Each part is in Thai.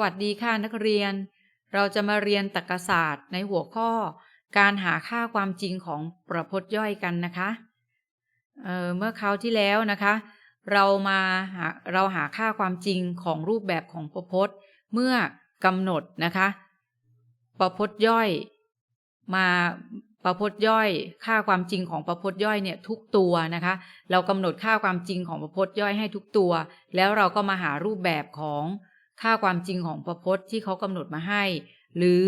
วัสดีค่ะนักเรียน เราจะมาเรียนตรรกศาสตร์ในหัวข้อ การหาค่าความจริงของประพจน์ย่อยกันนะคะเเมื่อคราวที่แล้วนะคะ เรามาหาเราหาค่าความจริงของรูปแบบของประพจน์ เมื่อกำหนดนะคะ ประพจน์ย่อย มาประพจน์ย่อย ค่าความจริงของประพจน์ย่อยเนี่ยทุกตัวนะคะ เรากำหนดค่าความจริงของประพจน์ย่อยให้ทุกตัว แล้วเราก็มาหารูปแบบของ ค่าความจริงของประพจน์ที่เขากำหนดมาให้ หรือ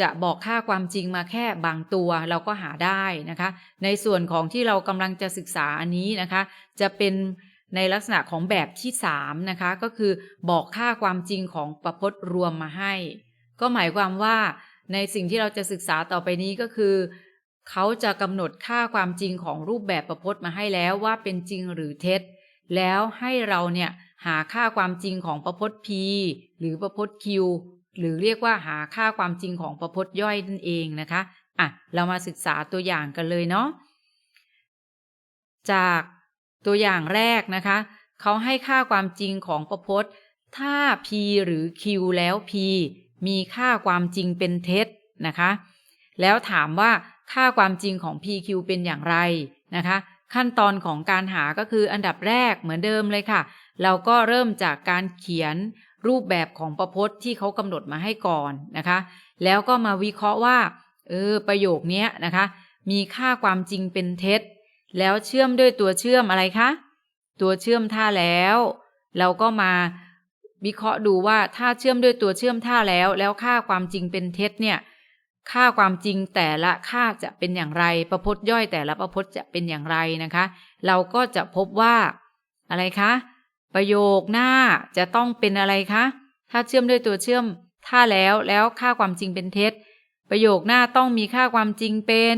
จะบอกค่าความจริงมาแค่บางตัวเราก็หาได้นะคะ ในส่วนของที่เรากำลังจะศึกษาอันนี้นะคะ จะเป็นในลักษณะของแบบที่สามนะคะก็คือบอกค่าความจริงของประพจน์รวมมาให้ ก็หมายความว่าในสิ่งที่เราจะศึกษาต่อไปนี้ก็คือ เขาจะกำหนดค่าความจริงของรูปแบบประพจน์มาให้แล้วว่าเป็นจริงหรือเท็จ แล้วให้เราเนี่ย หาค่าความจริงของประพจน์ P หรือประพจน์ Q หรือเรียกว่าหาค่าความจริงของประพจน์ย่อยนั่นเองนะคะอะเรามาศึกษาตัวอย่างกันเลยเนาะจากตัวอย่างแรกนะคะเขาให้ค่าความจริงของประพจน์ ถ้า P หรือ Q แล้ว P มีค่าความจริงเป็นเท็จนะคะ แล้วถามว่าค่าความจริงของ PQ เป็นอย่างไรนะคะ ขั้นตอนของการหาก็คืออันดับแรกเหมือนเดิมเลยค่ะ เราก็เริ่มจากการเขียนรูปแบบของประพจน์ที่เขากำหนดมาให้ก่อนนะคะ แล้วก็มาวิเคราะห์ว่า เออ ประโยคนี้นะคะ มีค่าความจริงเป็นเท็จ แล้วเชื่อมด้วยตัวเชื่อมอะไรคะ ตัวเชื่อมท่าแล้ว เราก็มาวิเคราะห์ดูว่าถ้าเชื่อมด้วยตัวเชื่อมท่าแล้ว แล้วค่าความจริงเป็นเท็จเนี่ย ค่าความจริงแต่ละค่าจะเป็นอย่างไร ประพจน์ย่อยแต่ละประพจน์จะเป็นอย่างไรนะคะ เราก็จะพบว่าอะไรคะ ประโยคหน้าจะต้องเป็นอะไรคะ ถ้าเชื่อมด้วยตัวเชื่อมท่าแล้วแล้วค่าความจริงเป็นเท็จ ประโยคหน้าต้องมีค่าความจริงเป็น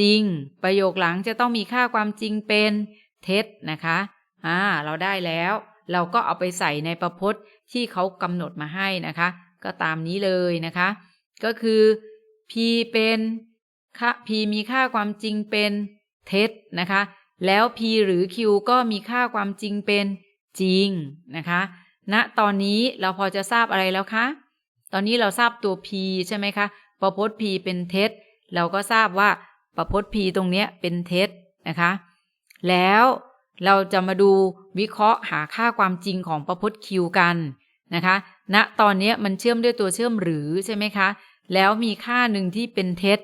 จริง ประโยคหลังจะต้องมีค่าความจริงเป็นเท็จนะคะอ่าเราได้แล้ว เราก็เอาไปใส่ในประพจน์ที่เขากำหนดมาให้นะคะ ก็ตามนี้เลยนะคะ ก็คือ p เป็นค่า p มีค่าความจริงเป็นเท็จนะคะ แล้ว p หรือ q ก็มีค่าความจริงเป็น จริงนะคะณนะตอนนี้เราพอจะทราบอะไรแล้วคะ ตอนนี้เราทราบตัว p ใช่ไหมคะประพจน์ p เป็นเท็จ เราก็ทราบว่าประพจน์ p ตรงนี้เป็นเท็จนะคะ แล้วเราจะมาดูวิเคราะห์หาค่าความจริงของประพจน์คิวกันนะคะณตอนนี้มันเชื่อมด้วยตัวเชื่อมหรือใช่ไหมคะ แล้วมีค่าหนึ่งที่เป็นเท็จ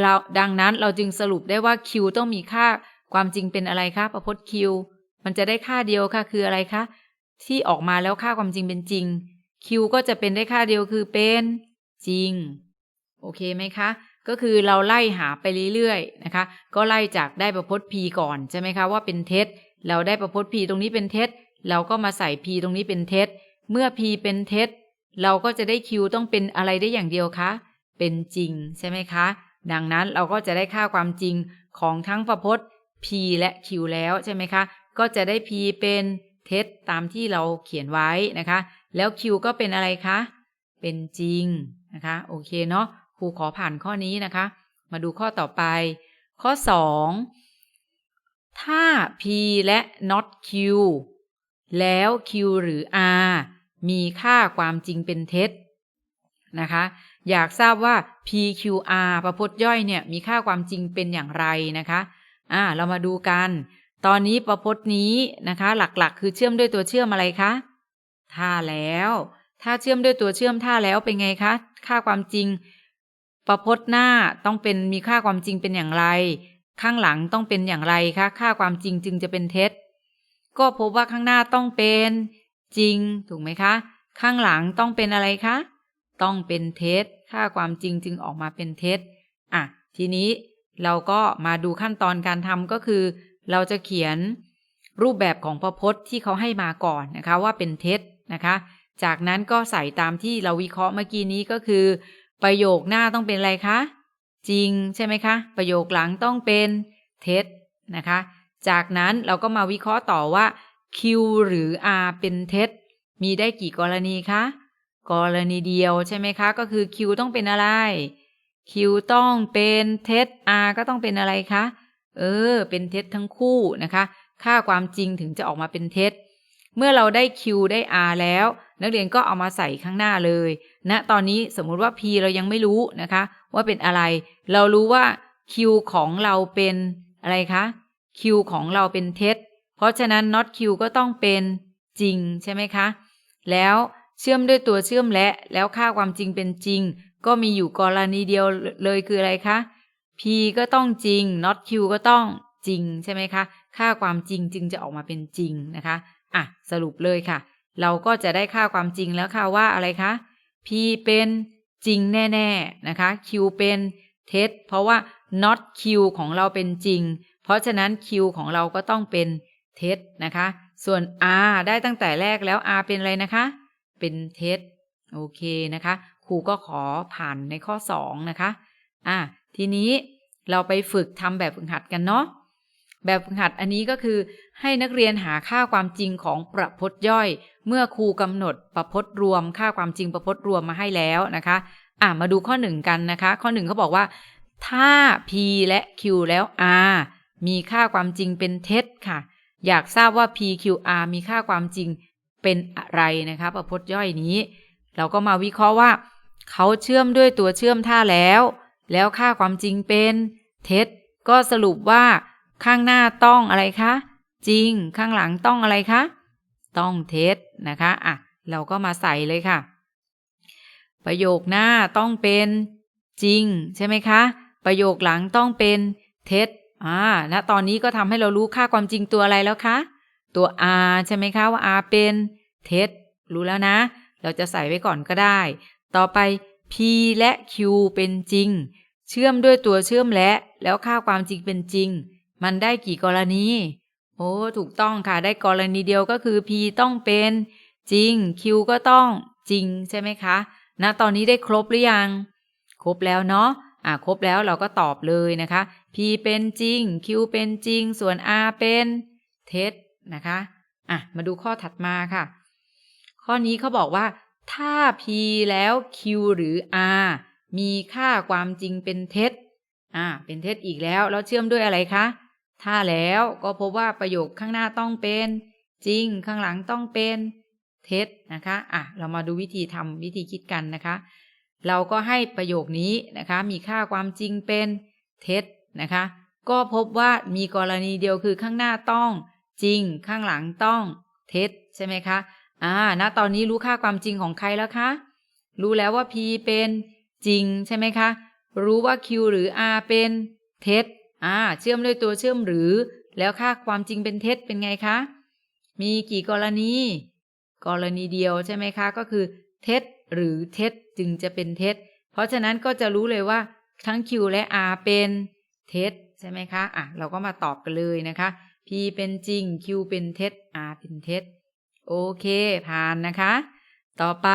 เราดังนั้นเราจึงสรุปได้ว่าคิวต้องมีค่าความจริงเป็นอะไรคะประพจน์คิว มันจะได้ค่าเดียวค่ะคืออะไรคะที่ออกมาแล้วค่าความจริงเป็นจริงคิวก็จะเป็นได้ค่าเดียวคือเป็นจริง โอเคไหมคะ ก็คือเราไล่หาไปเรื่อยๆนะคะ ก็ไล่จากได้ประพจน์ p ก่อนใช่ไหมคะว่าเป็นเท็จ เราได้ประพจน์ p ตรงนี้เป็นเท็จ เราก็มาใส่ p ตรงนี้เป็นเท็จ เมื่อ p เป็นเท็จ เราก็จะได้ q ต้องเป็นอะไรได้อย่างเดียวคะ เป็นจริงใช่ไหมคะ ดังนั้นเราก็จะได้ค่าความจริงของทั้งประพจน์ p และ q แล้วใช่ไหมคะ ก็จะได้ p เป็นเท็จตามที่เราเขียนไว้นะคะ แล้ว q ก็เป็นอะไรคะ เป็นจริงนะคะ โอเคเนาะครูขอผ่านข้อนี้นะคะ มาดูข้อต่อไป ข้อ 2 ถ้า p และ not q แล้ว q หรือ r มีค่าความจริงเป็นเท็จนะคะ อยากทราบว่า pqr ประพจน์ย่อยเนี่ยมีค่าความจริงเป็นอย่างไรนะคะ อ่า เรามาดูกัน ตอนนี้ประพจน์นี้นะคะ หลักๆ คือเชื่อมด้วยตัวเชื่อมอะไรคะท่าแล้ว ถ้าเชื่อมด้วยตัวเชื่อมท่าแล้วเป็นไงคะ ค่าความจริง ประพจน์หน้าต้องเป็นมีค่าความจริงเป็นอย่างไร ข้างหลังต้องเป็นอย่างไรคะ ค่าความจริงจึงจะเป็นเท็จ ก็พบว่าข้างหน้าต้องเป็นจริงถูกไหมคะ ข้างหลังต้องเป็นอะไรคะ ต้องเป็นเท็จ ค่าความจริงจึงออกมาเป็นเท็จอะทีนี้เราก็มาดูขั้นตอนการทำก็คือ เราจะเขียนรูปแบบของประพจน์ที่เขาให้มาก่อนนะคะว่าเป็นเท็จนะคะ จากนั้นก็ใส่ตามที่เราวิเคราะห์เมื่อกี้นี้ก็คือ ประโยคหน้าต้องเป็นอะไรคะ จริงใช่ไหมคะ ประโยคหลังต้องเป็นเท็จนะคะ จากนั้นเราก็มาวิเคราะห์ต่อว่า Q หรือ R เป็นเท็จ มีได้กี่กรณีคะ กรณีเดียวใช่ไหมคะ ก็คือ Q ต้องเป็นอะไร Q ต้องเป็นเท็จ R ก็ต้องเป็นอะไรคะ เออ เป็นเท็จทั้งคู่นะคะ ค่าความจริงถึงจะออกมาเป็นเท็จ เมื่อเราได้ Q ได้ R แล้ว นักเรียนก็เอามาใส่ข้างหน้าเลยณนะตอนนี้สมมุติว่า p เรายังไม่รู้นะคะ ว่าเป็นอะไร เรารู้ว่า q ของเราเป็นอะไรคะ q ของเราเป็นเท็จ เพราะฉะนั้น not q ก็ต้องเป็นจริงใช่ไหมคะ แล้วเชื่อมด้วยตัวเชื่อมและ แล้วค่าความจริงเป็นจริง ก็มีอยู่กรณีเดียวเลยคืออะไรคะ p ก็ต้องจริง not q ก็ต้องจริงใช่ไหมคะ ค่าความจริงจึงจะออกมาเป็นจริงนะคะ อะ สรุปเลยค่ะ เราก็จะได้ค่าความจริงแล้วค่ะว่าอะไรคะ p เป็นจริงแน่ ๆ นะคะ q เป็นเท็จเพราะว่า not q ของเราเป็นจริง เพราะฉะนั้น q ของเราก็ต้องเป็นเท็จนะคะ ส่วน r ได้ตั้งแต่แรกแล้ว r เป็นอะไรนะคะ เป็นเท็จโอเคนะคะ ครูก็ขอผ่านในข้อ 2 นะคะ อะ ทีนี้เราไปฝึกทำแบบฝึกหัดกันเนาะแบบฝึกหัดอันนี้ก็คือให้นักเรียนหาค่าความจริงของประพจน์ย่อย เมื่อครูกำหนดประพจน์รวม ค่าความจริงประพจน์รวมมาให้แล้วนะคะ อะมาดูข้อหนึ่งกันนะคะ ข้อหนึ่งเขาบอกว่า ถ้า p และ q แล้ว r มีค่าความจริงเป็นเท็จค่ะ อยากทราบว่า p q r มีค่าความจริงเป็นอะไรนะคะประพจน์ย่อยนี้ เราก็มาวิเคราะห์ว่า เขาเชื่อมด้วยตัวเชื่อมท่าแล้ว แล้วค่าความจริงเป็น เท็จ ก็สรุปว่าข้างหน้าต้องอะไรคะ จริงข้างหลังต้องอะไรคะ ต้องเท็จนะคะอะเราก็มาใส่เลยค่ะ ประโยคหน้าต้องเป็นจริง ใช่ไหมคะ ประโยคหลังต้องเป็นเท็จอ่าณตอนนี้ก็ทำให้เรารู้ค่าความจริงตัวอะไรแล้วคะ ตัว r ใช่ไหมคะว่า r เป็นเท็จรู้แล้วนะ เราจะใส่ไว้ก่อนก็ได้ ต่อไป p และ q เป็นจริง เชื่อมด้วยตัวเชื่อมและ แล้วค่าความจริงเป็นจริง มันได้กี่กรณี โอ้ถูกต้องค่ะได้กรณีเดียวก็คือ p ต้องเป็นจริง q ก็ต้องจริงใช่ไหมคะณตอนนี้ได้ครบหรือยัง ครบแล้วเนาะอะครบแล้วเราก็ตอบเลยนะคะ p เป็นจริง q เป็นจริง ส่วน r เป็นเท็จนะคะอะมาดูข้อถัดมาค่ะ ข้อนี้เขาบอกว่า ถ้า p แล้ว q หรือ r มีค่าความจริงเป็นเท็จ อ่า เป็นเท็จอีกแล้ว แล้วเชื่อมด้วยอะไรคะ ถ้าแล้วก็พบว่าประโยคข้างหน้าต้องเป็น จริงข้างหลังต้องเป็นเท็จนะคะ อะ เรามาดูวิธีทำวิธีคิดกันนะคะ เราก็ให้ประโยคนี้นะคะ มีค่าความจริงเป็นเท็จนะคะ ก็พบว่ามีกรณีเดียวคือข้างหน้าต้อง จริงข้างหลังต้องเท็จใช่ไหมคะ อ่า ณ ตอนนี้รู้ค่าความจริงของใครแล้วคะ รู้แล้วว่า p เป็น จริงใช่ไหมคะ รู้ว่า q หรือ r เป็นเท็จอ่าเชื่อมด้วยตัวเชื่อมหรือ แล้วค่าความจริงเป็นเท็จเป็นไงคะ มีกี่กรณี กรณีเดียวใช่ไหมคะ ก็คือ เท็จหรือเท็จจึงจะเป็นเท็จ เพราะฉะนั้นก็จะรู้เลยว่าทั้ง q และ r เป็นเท็จใช่ไหมคะอะเราก็มาตอบกันเลยนะคะ p เป็นจริง q เป็นเท็จ r เป็นเท็จโอเค ผ่านนะคะ ต่อไป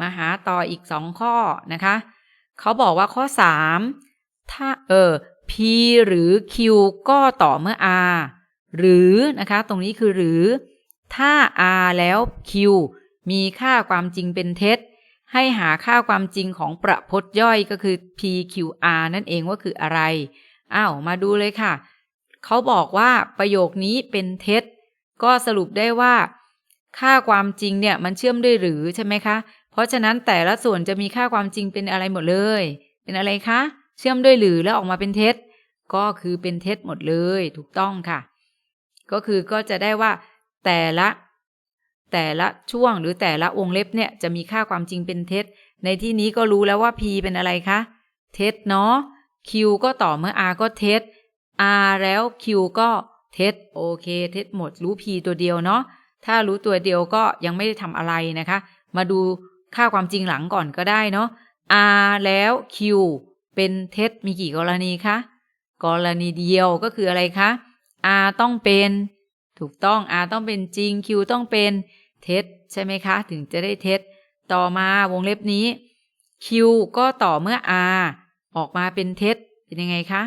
มาหาต่ออีกสองข้อนะคะ เขาบอกว่าข้อสามถ้าเออ p หรือ q ก็ต่อเมื่อ r หรือนะคะ ตรงนี้คือหรือ ถ้า r แล้ว q มีค่าความจริงเป็นเท็จ ให้หาค่าความจริงของประพจน์ย่อยก็คือ p q r นั่นเองว่าคืออะไรอ้าวมาดูเลยค่ะ เขาบอกว่าประโยคนี้เป็นเท็จ ก็สรุปได้ว่า ค่าความจริงเนี่ยมันเชื่อมด้วยหรือใช่ไหมคะ เพราะฉะนั้นแต่ละส่วนจะมีค่าความจริงเป็นอะไรหมดเลย เป็นอะไรคะ เชื่อมด้วยหรือแล้วออกมาเป็นเท็จ ก็คือเป็นเท็จหมดเลย ถูกต้องค่ะ ก็คือก็จะได้ว่า แต่ละแต่ละช่วงหรือแต่ละวงเล็บเนี่ยจะมีค่าความจริงเป็นเท็จ ในที่นี้ก็รู้แล้วว่า p เป็นอะไรคะ เท็จเนาะ q ก็ต่อเมื่อ r ก็เท็จ r แล้ว q ก็เท็จโอเค เท็จหมดรู้ p ตัวเดียวเนาะ ถ้ารู้ตัวเดียวก็ยังไม่ได้ทำอะไรนะคะ มาดู ค่าความจริงหลังก่อนก็ได้เนาะ r แล้ว q เป็นเท็จมีกี่กรณีคะ กรณีเดียวก็คืออะไรคะ r ต้องเป็น ถูกต้อง r ต้องเป็นจริง q ต้องเป็นเท็จใช่ไหมคะ ถึงจะได้เท็จ ต่อมาวงเล็บนี้ q ก็ต่อเมื่อ r ออกมาเป็นเท็จเป็นยังไงคะ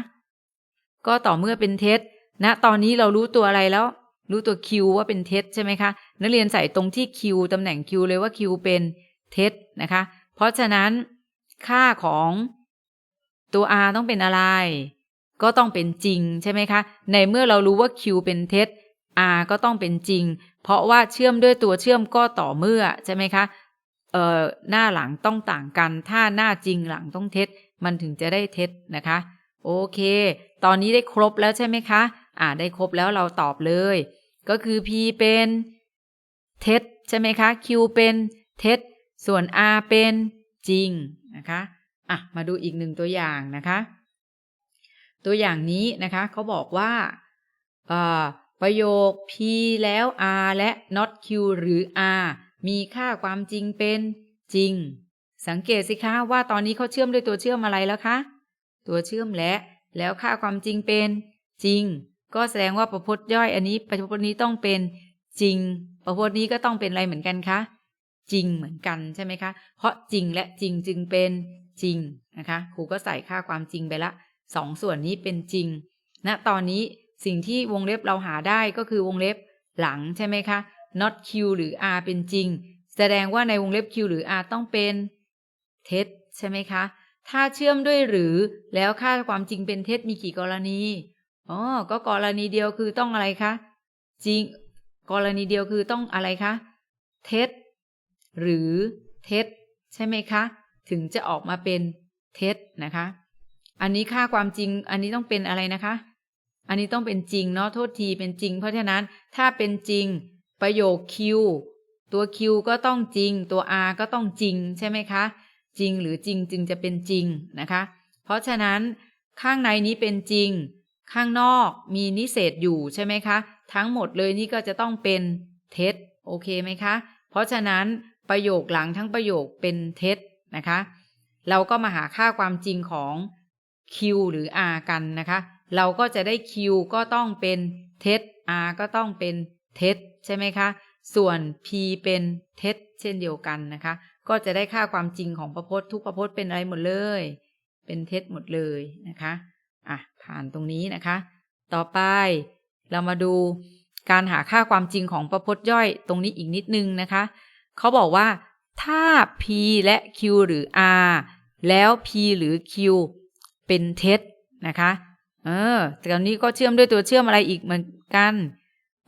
ก็ต่อเมื่อเป็นเท็จณตอนนี้เรารู้ตัวอะไรแล้ว รู้ตัว q ว่าเป็นเท็จใช่ไหมคะ นักเรียนใส่ตรงที่ q ตำแหน่ง q เลยว่า q เป็น เท็จนะคะ เพราะฉะนั้นค่าของตัว r ต้องเป็นอะไร ก็ต้องเป็นจริงใช่ไหมคะ ในเมื่อเรารู้ว่า q เป็นเท็จ r ก็ต้องเป็นจริง เพราะว่าเชื่อมด้วยตัวเชื่อมก็ต่อเมื่อใช่ไหมคะเอ่อหน้าหลังต้องต่างกัน ถ้าหน้าจริงหลังต้องเท็จ มันถึงจะได้เท็จนะคะ โอเค ตอนนี้ได้ครบแล้วใช่ไหมคะ อ่าได้ครบแล้วเราตอบเลย ก็คือ p เป็นเท็จใช่ไหมคะ q เป็นเท็จ ส่วน r เป็นจริงนะคะอะมาดูอีกหนึ่งตัวอย่างนะคะ ตัวอย่างนี้นะคะเขาบอกว่าประโยค p แล้ว r และ not q หรือ r มีค่าความจริงเป็นจริง สังเกตสิคะว่าตอนนี้เขาเชื่อมด้วยตัวเชื่อมอะไรแล้วคะ ตัวเชื่อมและ แล้วค่าความจริงเป็นจริง ก็แสดงว่าประพจน์ย่อยอันนี้ประพจน์นี้ต้องเป็นจริง ประพจน์นี้ก็ต้องเป็นอะไรเหมือนกันคะ จริงเหมือนกันใช่ไหมคะ เพราะจริงและจริงจึงเป็นจริงนะคะครูก็ใส่ค่าความจริงไปละสองส่วนนี้เป็นจริงณตอนนี้สิ่งที่วงเล็บเราหาได้ก็คือวงเล็บหลังใช่ไหมคะ not q หรือ r เป็นจริง แสดงว่าในวงเล็บ q หรือ r ต้องเป็นเท็จใช่ไหมคะ ถ้าเชื่อมด้วยหรือแล้วค่าความจริงเป็นเท็จมีกี่กรณีอ๋อก็กรณีเดียวคือต้องอะไรคะจริง กรณีเดียวคือต้องอะไรคะเท็จ หรือเท็จ ใช่ไหมคะ ถึงจะออกมาเป็นเท็จนะคะ อันนี้ค่าความจริงอันนี้ต้องเป็นอะไรนะคะ อันนี้ต้องเป็นจริงเนาะโทษทีเป็นจริง เพราะฉะนั้นถ้าเป็นจริงประโยค Q ตัว Q ก็ต้องจริง ตัว R ก็ต้องจริงใช่ไหมคะ จริงหรือจริงจึงจะเป็นจริงนะคะ เพราะฉะนั้นข้างในนี้เป็นจริง ข้างนอกมีนิเศษอยู่ใช่ไหมคะ ทั้งหมดเลยนี่ก็จะต้องเป็นเท็จโอเคไหมคะ เพราะฉะนั้น ประโยคหลังทั้งประโยคเป็นเท็จนะคะ เราก็มาหาค่าความจริงของ Q หรือ R กันนะคะ เราก็จะได้ Q ก็ต้องเป็นเท็จ R ก็ต้องเป็นเท็จใช่ไหมคะ ส่วน P เป็นเท็จเช่นเดียวกันนะคะ ก็จะได้ค่าความจริงของประพจน์ทุกประพจน์เป็นอะไรหมดเลย เป็นเท็จหมดเลยนะคะอะผ่านตรงนี้นะคะ ต่อไปเรามาดูการหาค่าความจริงของประพจน์ย่อยตรงนี้อีกนิดนึงนะคะ เขาบอกว่า ถ้า p และ q หรือ r แล้ว p หรือ q เป็นเท็จนะคะ เออแต่ตอนนี้ก็เชื่อมด้วยตัวเชื่อมอะไรอีกเหมือนกัน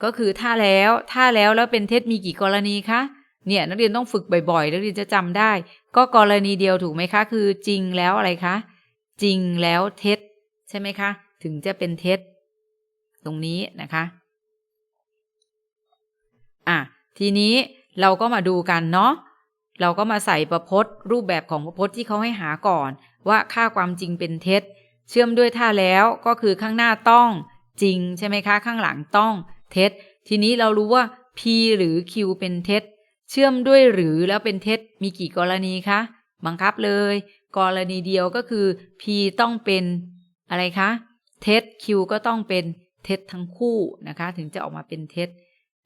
ก็คือถ้าแล้ว ถ้าแล้วแล้วเป็นเท็จมีกี่กรณีคะ เนี่ยนักเรียนต้องฝึกบ่อยๆ นักเรียนจะจำได้ ก็กรณีเดียวถูกไหมคะ คือจริงแล้วอะไรคะ จริงแล้วเท็จ ใช่ไหมคะ ถึงจะเป็นเท็จ ตรงนี้นะคะ อะ ทีนี้ เราก็มาดูกันเนาะเราก็มาใส่ประพจน์รูปแบบของประพจน์ที่เขาให้หาก่อน ว่าค่าความจริงเป็นเท็จ เชื่อมด้วยถ้าแล้วก็คือข้างหน้าต้องจริงใช่ไหมคะ ข้างหลังต้องเท็จ ทีนี้เรารู้ว่า p หรือ q เป็นเท็จ เชื่อมด้วยหรือแล้วเป็นเท็จ มีกี่กรณีคะบังคับเลย กรณีเดียวก็คือ p ต้องเป็นอะไรคะ เท็จ q ก็ต้องเป็นเท็จทั้งคู่นะคะ ถึงจะออกมาเป็นเท็จ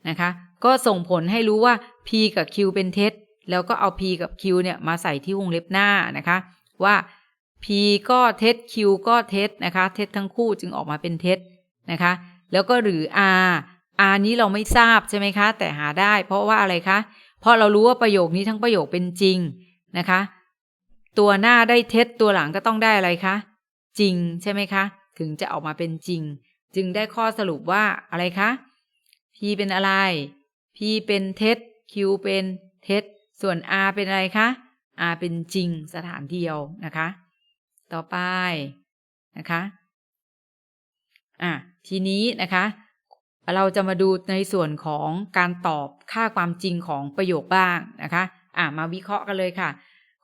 นะคะ ก็ส่งผลให้รู้ว่า p กับ q เป็นเท็จ แล้วก็เอา p กับ q เนี่ยมาใส่ที่วงเล็บหน้านะคะ ว่า p ก็เท็จ q ก็เท็จนะคะ เท็จทั้งคู่จึงออกมาเป็นเท็จนะคะ แล้วก็หรือ r r นี้เราไม่ทราบใช่ไหมคะ แต่หาได้ เพราะว่าอะไรคะ เพราะเรารู้ว่าประโยคนี้ทั้งประโยคเป็นจริงนะคะ ตัวหน้าได้เท็จตัวหลังก็ต้องได้อะไรคะ จริงใช่ไหมคะ ถึงจะออกมาเป็นจริง จึงได้ข้อสรุปว่าอะไรคะ p เป็นอะไร p เป็นเท็จ q เป็นเท็จ ส่วน r เป็นอะไรคะ r เป็นจริงสถานเดียวนะคะ ต่อไปนะคะอะทีนี้นะคะ เราจะมาดูในส่วนของการตอบค่าความจริงของประโยคบ้างนะคะอะมาวิเคราะห์กันเลยค่ะ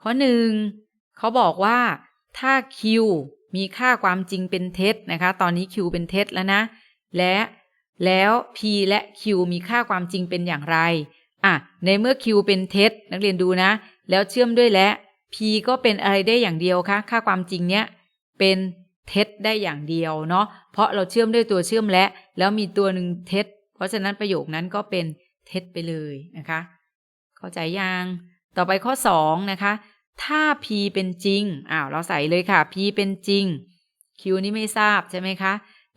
ข้อหนึ่งเขาบอกว่าถ้า q มีค่าความจริงเป็นเท็จนะคะ ตอนนี้ q เป็นเท็จแล้วนะ และ แล้ว p และ q มีค่าความจริงเป็นอย่างไร อะ ในเมื่อ q เป็นเท็จนักเรียนดูนะ แล้วเชื่อมด้วยและ p ก็เป็นอะไรได้อย่างเดียวคะ ค่าความจริงเนี้ยเป็นเท็จได้อย่างเดียวเนาะ เพราะเราเชื่อมด้วยตัวเชื่อมและ แล้วมีตัวหนึ่งเท็จ เพราะฉะนั้นประโยคนั้นก็เป็นเท็จไปเลยนะคะ เข้าใจยัง ต่อไปข้อ2นะคะ ถ้า p เป็นจริง อ้าว เราใส่เลยค่ะ p เป็นจริง q นี่ไม่ทราบใช่ไหมคะ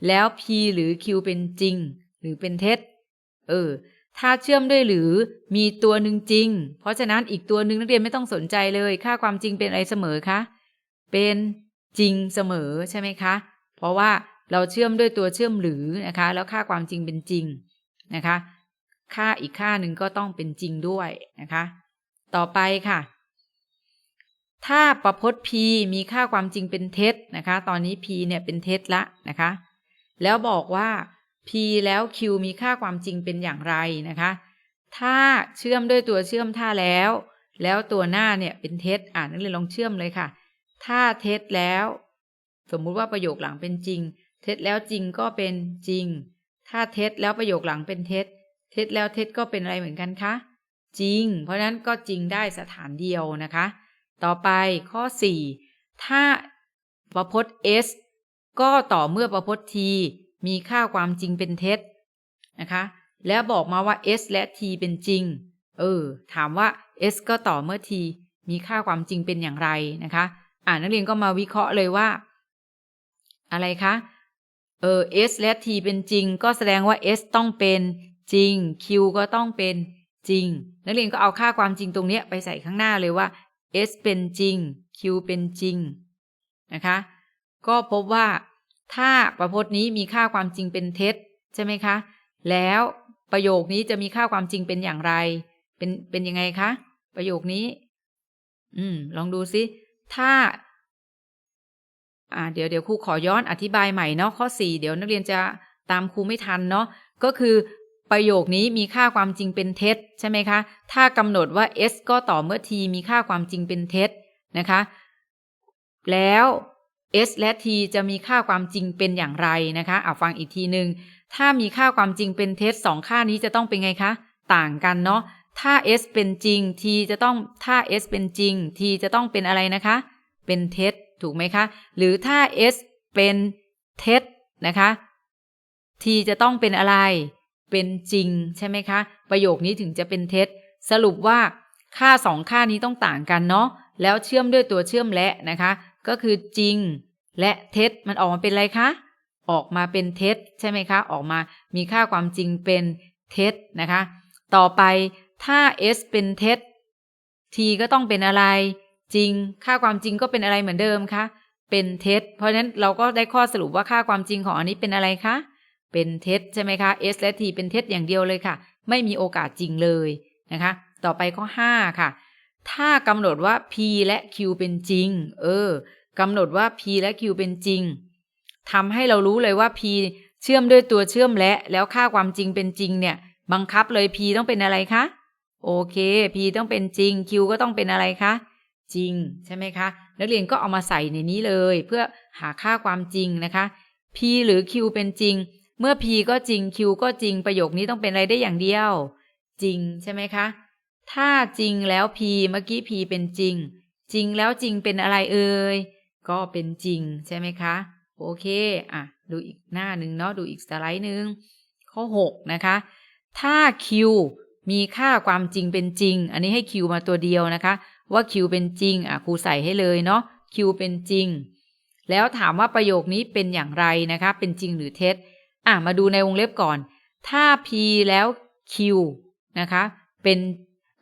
แล้ว p หรือ q เป็นจริง หรือเป็นเท็จ เออ ถ้าเชื่อมด้วยหรือมีตัวหนึ่งจริง เพราะฉะนั้นอีกตัวหนึ่งนักเรียนไม่ต้องสนใจเลย ค่าความจริงเป็นอะไรเสมอคะ เป็นจริงเสมอใช่ไหมคะ เพราะว่าเราเชื่อมด้วยตัวเชื่อมหรือนะคะ แล้วค่าความจริงเป็นจริงนะคะ ค่าอีกค่าหนึ่งก็ต้องเป็นจริงด้วยนะคะ ต่อไปค่ะ ถ้าประพจน์ p มีค่าความจริงเป็นเท็จนะคะ ตอนนี้ p เนี่ยเป็นเท็จละนะคะ แล้วบอกว่า p แล้ว q มีค่าความจริงเป็นอย่างไรนะคะ ถ้าเชื่อมด้วยตัวเชื่อมท่าแล้ว แล้วตัวหน้าเนี่ยเป็นเท็จอ่านนักเรียนลองเชื่อมเลยค่ะ ถ้าเท็จแล้ว สมมุติว่าประโยคหลังเป็นจริง เท็จแล้วจริงก็เป็นจริง ถ้าเท็จแล้วประโยคหลังเป็นเท็จ เท็จแล้วเท็จก็เป็นอะไรเหมือนกันคะจริง เพราะฉะนั้นก็จริงได้สถานเดียวนะคะ ต่อไปข้อ 4 ถ้าประพจน์ s ก็ต่อเมื่อประพจน์ t มีค่าความจริงเป็นเท็จนะคะ แล้วบอกมาว่า s และ t เป็นจริง เออ ถามว่า s ก็ต่อเมื่อ t มีค่าความจริงเป็นอย่างไรนะคะ อ่านักเรียนก็มาวิเคราะห์เลยว่า อะไรคะเออ s และ t เป็นจริง ก็แสดงว่า s ต้องเป็นจริง q ก็ต้องเป็นจริง นักเรียนก็เอาค่าความจริงตรงนี้ไปใส่ข้างหน้าเลยว่า s เป็นจริง q เป็นจริงนะคะ ก็พบว่าถ้าประพจน์นี้มีค่าความจริงเป็นเท็จใช่ไหมคะ แล้วประโยคนี้จะมีค่าความจริงเป็นอย่างไร เป็นเป็นยังไงคะ ประโยคนี้ อืม ลองดูซิ ถ้า อ่า เดี๋ยวเดี๋ยวครูขอย้อนอธิบายใหม่เนาะข้อสี่เดี๋ยวนักเรียนจะตามครูไม่ทันเนาะก็คือประโยคนี้มีค่าความจริงเป็นเท็จใช่ไหมคะ ถ้ากำหนดว่า s ก็ต่อเมื่อ t มีค่าความจริงเป็นเท็จนะคะ แล้ว s และ t จะมีค่าความจริงเป็นอย่างไรนะคะเอาฟังอีกทีหนึ่งถ้ามีค่าความจริงเป็นเท็จสองค่านี้จะต้องเป็นไงคะ ต่างกันเนาะถ้า s เป็นจริง t จะต้องถ้า s เป็นจริง t จะต้องเป็นอะไรนะคะ เป็นเท็จถูกไหมคะ หรือถ้า s เป็นเท็จนะคะ t จะต้องเป็นอะไร เป็นจริงใช่ไหมคะ ประโยคนี้ถึงจะเป็นเท็จ สรุปว่าค่าสองค่านี้ต้องต่างกันเนาะแล้วเชื่อมด้วยตัวเชื่อมและนะคะ ก็คือจริงและเท็จมันออกมาเป็นอะไรคะ ออกมาเป็นเท็จใช่ไหมคะ ออกมามีค่าความจริงเป็นเท็จนะคะ ต่อไปถ้า s เป็นเท็จ t ก็ต้องเป็นอะไร จริง ค่าความจริงก็เป็นอะไรเหมือนเดิมคะเป็นเท็จ เพราะฉะนั้นเราก็ได้ข้อสรุปว่าค่าความจริงของอันนี้เป็นอะไรคะ เป็นเท็จใช่ไหมคะ s และ t เป็นเท็จอย่างเดียวเลยค่ะ ไม่มีโอกาสจริงเลยนะคะ ต่อไปข้อ 5 ค่ะ ถ้ากำหนดว่า p และ q เป็นจริง เออกำหนดว่า p และ q เป็นจริงทำให้เรารู้เลยว่า p เชื่อมด้วยตัวเชื่อมและ แล้วค่าความจริงเป็นจริงเนี่ย บังคับเลย p ต้องเป็นอะไรคะ โอเค p ต้องเป็นจริง q ก็ต้องเป็นอะไรคะ จริง ใช่ไหมคะ นักเรียนก็เอามาใส่ในนี้เลย เพื่อหาค่าความจริงนะคะ p หรือ q เป็นจริง เมื่อ p ก็จริง q ก็จริงประโยคนี้ต้องเป็นอะไรได้อย่างเดียว จริงใช่ไหมคะ ถ้าจริงแล้ว p เมื่อกี้ p เป็นจริง จริงแล้วจริงเป็นอะไรเอ่ยก็เป็นจริงใช่ไหมคะ โอเค อะ ดูอีกหน้าหนึ่งเนาะดูอีกสไลด์หนึ่งข้อ 6 นะคะ ถ้า q มีค่าความจริงเป็นจริง อันนี้ให้ q มาตัวเดียวนะคะ ว่า q เป็นจริง อะครูใส่ให้เลยเนาะ q เป็นจริง แล้วถามว่าประโยคนี้เป็นอย่างไรนะคะ เป็นจริงหรือเท็จ อะ มาดูในวงเล็บก่อน ถ้า p แล้ว q นะคะ เป็น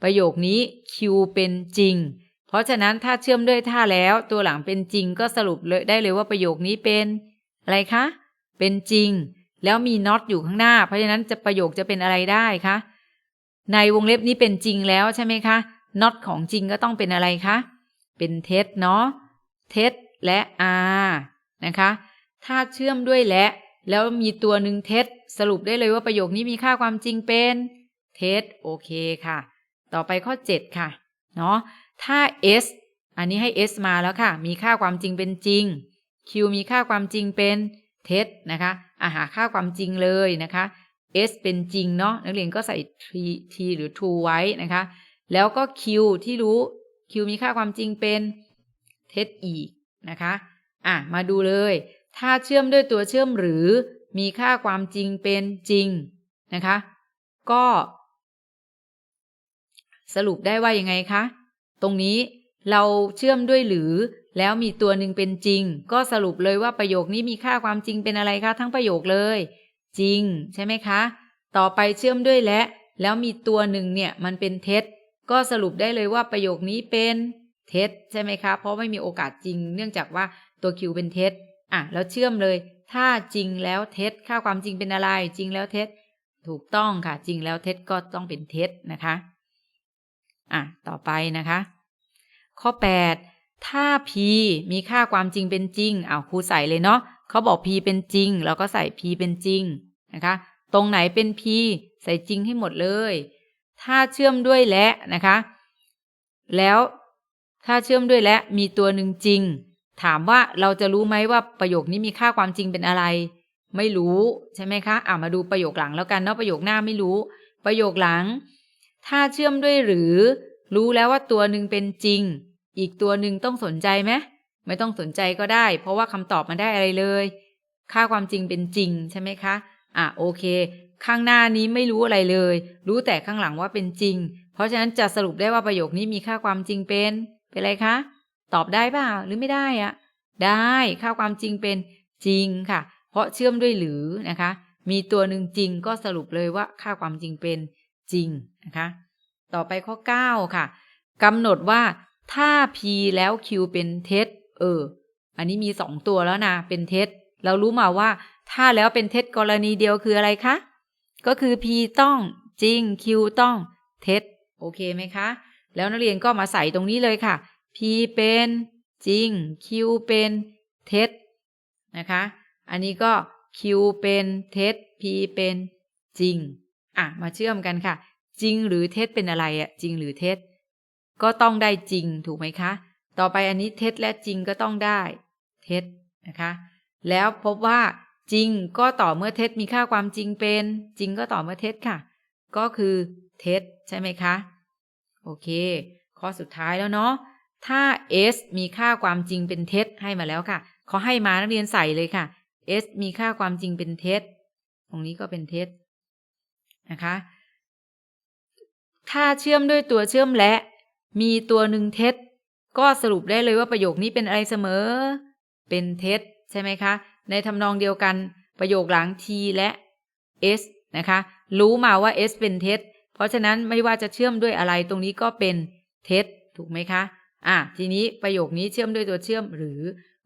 ประโยคนี้ q เป็นจริง เพราะฉะนั้นถ้าเชื่อมด้วยท่าแล้ว ตัวหลังเป็นจริงก็สรุปเลยได้เลยว่าประโยคนี้เป็น อะไรคะ เป็นจริง แล้วมี not อยู่ข้างหน้า เพราะฉะนั้นจะประโยคจะเป็นอะไรได้คะในวงเล็บนี้เป็นจริงแล้วใช่ไหมคะ not ของจริงก็ต้องเป็นอะไรคะ เป็นเท็จเนาะ เท็จและ r นะคะ ถ้าเชื่อมด้วยและ แล้วมีตัวหนึ่งเท็จ สรุปได้เลยว่าประโยคนี้มีค่าความจริงเป็น เท็จโอเคค่ะ ต่อไปข้อ 7 ค่ะ เนาะถ้า s อันนี้ให้ s มาแล้วค่ะ มีค่าความจริงเป็นจริง q มีค่าความจริงเป็นเท็จนะคะอาหาค่าความจริงเลยนะคะ s เป็นจริงเนาะนักเรียนก็ใส่ t หรือ true ไว้นะคะ แล้วก็ q ที่รู้ q มีค่าความจริงเป็นเท็จอีกนะคะอะมาดูเลย ถ้าเชื่อมด้วยตัวเชื่อมหรือมีค่าความจริงเป็นจริงนะคะ ก็ สรุปได้ว่ายังไงคะ ตรงนี้เราเชื่อมด้วยหรือ แล้วมีตัวหนึ่งเป็นจริง ก็สรุปเลยว่าประโยคนี้มีค่าความจริงเป็นอะไรคะ ทั้งประโยคเลย จริง ใช่ไหมคะ ต่อไปเชื่อมด้วยและ แล้วมีตัวหนึ่งเนี่ยมันเป็นเท็จ ก็สรุปได้เลยว่าประโยคนี้เป็นเท็จใช่ไหมคะ เพราะไม่มีโอกาสจริง เนื่องจากว่าตัวคิวเป็นเท็จอะแล้วเชื่อมเลย ถ้าจริงแล้วเท็จ ค่าความจริงเป็นอะไร จริงแล้วเท็จ ถูกต้องค่ะ จริงแล้วเท็จก็ต้องเป็นเท็จนะคะ อะต่อไปนะคะ ข้อ 8 ถ้า p มีค่าความจริงเป็นจริงอ้าวครูใส่เลยเนาะเขาบอก p เป็นจริงเราก็ใส่ p เป็นจริงนะคะ ตรงไหนเป็น p ใส่จริงให้หมดเลย ถ้าเชื่อมด้วยและนะคะ แล้วถ้าเชื่อมด้วยและมีตัวหนึ่งจริง ถามว่าเราจะรู้ไหมว่าประโยคนี้มีค่าความจริงเป็นอะไร ไม่รู้ใช่ไหมคะอ่ามาดูประโยคหลังแล้วกันเนาะประโยคหน้าไม่รู้ ประโยคหลัง ถ้าเชื่อมด้วยหรือ รู้แล้วว่าตัวหนึ่งเป็นจริง อีกตัวหนึ่งต้องสนใจไหมไม่ต้องสนใจก็ได้ เพราะว่าคำตอบมันได้อะไรเลย ค่าความจริงเป็นจริงใช่ไหมคะ อะโอเค ข้างหน้านี้ไม่รู้อะไรเลย รู้แต่ข้างหลังว่าเป็นจริง เพราะฉะนั้นจะสรุปได้ว่าประโยคนี้มีค่าความจริงเป็น เป็นอะไรคะ ตอบได้เปล่าหรือไม่ได้อะได้ค่าความจริงเป็นจริงค่ะ เพราะเชื่อมด้วยหรือนะคะ มีตัวหนึ่งจริงก็สรุปเลยว่าค่าความจริงเป็นจริง นะคะต่อไปข้อ 9 ค่ะกำหนดว่าถ้า p แล้ว q เป็นเท็จเออ อันนี้มีสองตัวแล้วนะเป็นเท็จเรารู้มาว่า ถ้าแล้วเป็นเท็จกรณีเดียวคืออะไรคะก็คือ p ต้องจริง q ต้องเท็จโอเคไหมคะ แล้วนักเรียนก็มาใส่ตรงนี้เลยค่ะ p เป็นจริง q เป็นเท็จนะคะ อันนี้ก็ q เป็นเท็จ p เป็นจริง อะ มาเชื่อมกันค่ะ จริงหรือเท็จเป็นอะไรอะจริงหรือเท็จ ก็ต้องได้จริงถูกไหมคะ ต่อไปอันนี้เท็จและจริงก็ต้องได้ เท็จนะคะ แล้วพบว่าจริงก็ต่อเมื่อเท็จมีค่าความจริงเป็น จริงก็ต่อเมื่อเท็จค่ะ ก็คือเท็จใช่ไหมคะ โอเค ข้อสุดท้ายแล้วเนาะถ้า s มีค่าความจริงเป็นเท็จให้มาแล้วค่ะเขาให้มานักเรียนใส่เลยค่ะ s มีค่าความจริงเป็นเท็จ ตรงนี้ก็เป็นเท็จนะคะ ถ้าเชื่อมด้วยตัวเชื่อมและ มีตัวหนึ่งเท็จ ก็สรุปได้เลยว่าประโยคนี้เป็นอะไรเสมอ เป็นเท็จใช่ไหมคะ ในทำนองเดียวกัน ประโยคหลัง t และ s นะคะ รู้มาว่า s เป็นเท็จ เพราะฉะนั้นไม่ว่าจะเชื่อมด้วยอะไรตรงนี้ก็เป็นเท็จถูกไหมคะ อะทีนี้ประโยคนี้เชื่อมด้วยตัวเชื่อมหรือ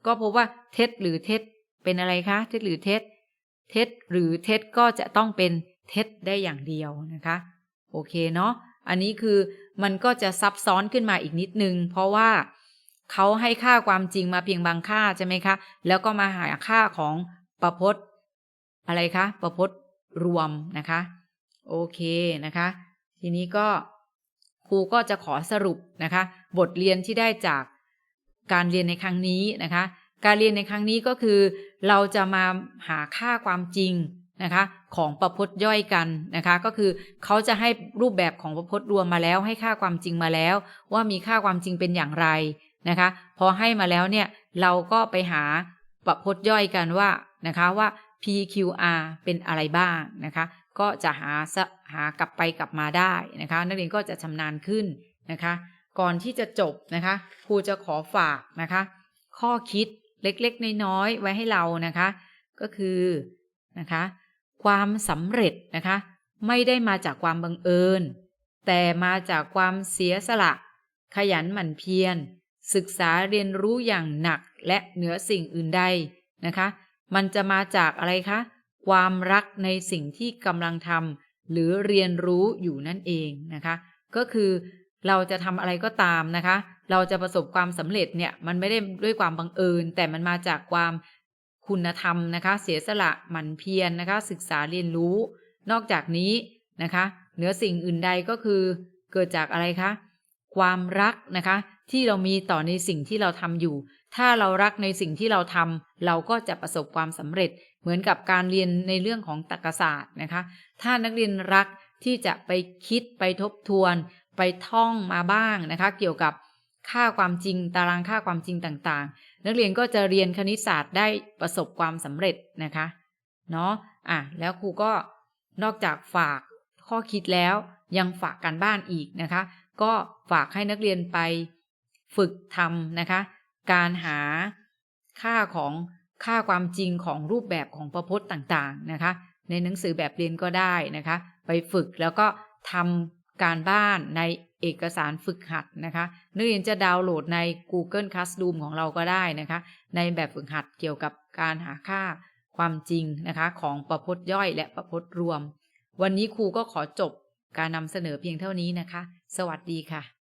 ก็พบว่าเท็จหรือเท็จ เป็นอะไรคะ เท็จหรือเท็จ เท็จหรือเท็จก็จะต้องเป็นเท็จได้อย่างเดียวนะคะ โอเคเนาะ อันนี้คือมันก็จะซับซ้อนขึ้นมาอีกนิดนึง เพราะว่าเขาให้ค่าความจริงมาเพียงบางค่าใช่ไหมคะ แล้วก็มาหาค่าของประพจน์อะไรคะประพจน์รวมนะคะ โอเคนะคะ ทีนี้ก็ครูก็จะขอสรุปนะคะ บทเรียนที่ได้จากการเรียนในครั้งนี้นะคะ การเรียนในครั้งนี้ก็คือ เราจะมาหาค่าความจริง นะคะของประพจน์ย่อยกันนะคะก็คือเขาจะให้รูปแบบของประพจน์รวมมาแล้วให้ค่าความจริงมาแล้ว ว่ามีค่าความจริงเป็นอย่างไรนะคะพอให้มาแล้วเนี่ยเราก็ไปหาประพจน์ย่อยกันว่านะคะว่า PQR เป็นอะไรบ้างนะคะก็จะหาหากลับไปกลับมาได้นะคะนักเรียนก็จะชำนาญขึ้นนะคะก่อนที่จะจบนะคะครูจะขอฝากนะคะข้อคิดเล็กๆ น้อยๆไว้ให้เรานะคะ ก็คือนะคะ ความสำเร็จนะคะ ไม่ได้มาจากความบังเอิญ แต่มาจากความเสียสละ ขยันหมั่นเพียร ศึกษาเรียนรู้อย่างหนักและเหนือสิ่งอื่นใดนะคะ มันจะมาจากอะไรคะ ความรักในสิ่งที่กำลังทำหรือเรียนรู้อยู่นั่นเองนะคะ ก็คือเราจะทำอะไรก็ตามนะคะ เราจะประสบความสำเร็จเนี่ยมันไม่ได้ด้วยความบังเอิญ แต่มันมาจากความ คุณธรรมนะคะ เสียสละหมั่นเพียรนนะคะ ศึกษาเรียนรู้ นอกจากนี้นะคะ เหนือสิ่งอื่นใดก็คือ เกิดจากอะไรคะความรักนะคะ ที่เรามีต่อในสิ่งที่เราทำอยู่ ถ้าเรารักในสิ่งที่เราทำเราก็จะประสบความสำเร็จ เหมือนกับการเรียนในเรื่องของตรรกศาสตร์นะคะ ถ้านักเรียนรักที่จะไปคิดไปทบทวน ไปท่องมาบ้างนะคะ เกี่ยวกับ ค่าความจริง ตารางค่าความจริงต่างๆ นักเรียนก็จะเรียนคณิตศาสตร์ได้ประสบความสำเร็จนะคะเนาะอะแล้วครูก็นอกจากฝากข้อคิดแล้วยังฝากการบ้านอีกนะคะ ก็ฝากให้นักเรียนไปฝึกทำนะคะ การหาค่าของค่าความจริงของรูปแบบของประพจน์ต่างๆนะคะ ในหนังสือแบบเรียนก็ได้นะคะ ไปฝึกแล้วก็ทำ การบ้านในเอกสารฝึกหัดนะคะนักเรียนจะดาวน์โหลดใน Google Classroom ของเราก็ได้นะคะ ในแบบฝึกหัดเกี่ยวกับการหาค่าความจริงนะคะของประพจน์ย่อยและประพจน์รวม วันนี้ครูก็ขอจบการนำเสนอเพียงเท่านี้นะคะ สวัสดีค่ะ